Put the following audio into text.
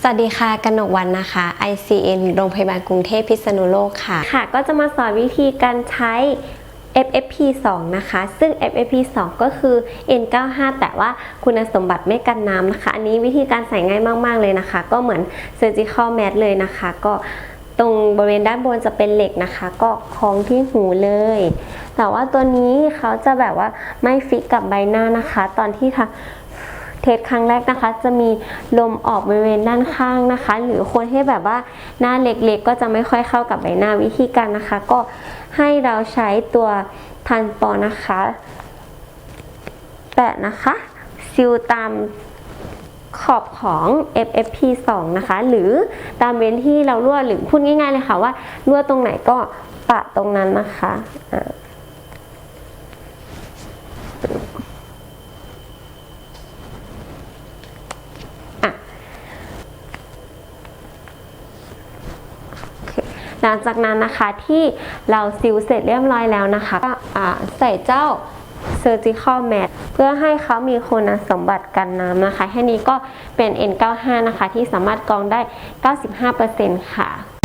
สวัสดีค่ะกนกวันนะคะ ICN โรงพยาบาลกรุงเทพพิษณุโลกค่ะ ค่ะ ก็จะมาสอนวิธีการใช้ FFP 2 นะคะ ซึ่ง FFP 2 ก็คือ N95 แต่ว่าคุณสมบัติไม่กันน้ำนะคะ อันนี้วิธีการใส่ง่ายมาก ๆ เลยนะคะ ก็เหมือน Surgical Mask เลยนะคะ ก็ตรงบริเวณด้านบนจะเป็นเหล็กนะคะ ก็คล้องที่หูเลย แต่ว่าตัวนี้เขาจะแบบว่าไม่ฟิกกับใบหน้านะคะ ตอนที่ทำ สครั้งแรกนะคะ จะมีลมออกบริเวณด้านข้างนะคะ หรือคนที่แบบว่าหน้าเล็กๆ ก็จะไม่ค่อยเข้ากับใบหน้าวิธีการนะคะ ก็ให้เราใช้ตัวทันปอนะคะ แปะนะคะซิลตามขอบของ FFP 2 นะคะ หรือตามเว้นที่เรารั่วหรือพูดง่ายๆเลยค่ะว่ารั่วตรงไหนก็ปะตรงนั้นนะคะ หลังจากนั้นนะคะที่เราซิลเสร็จเรียบร้อยแล้วนะคะก็ใส่เจ้า surgical mat เพื่อให้เขามีคุณสมบัติกันน้ำนะคะแค่นี้ก็เป็น N95 นะคะที่สามารถกรองได้ 95%ค่ะ